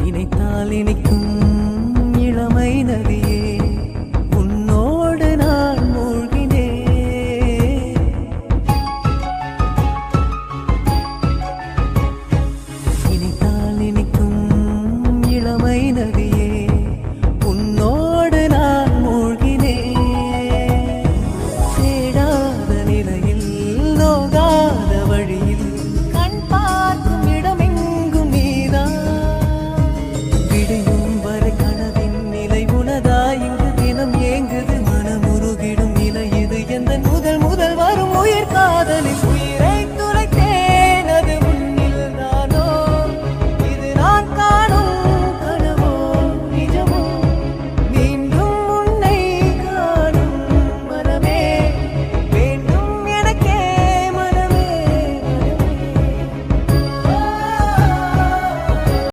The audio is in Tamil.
நினைத்தால் இனிக்கும்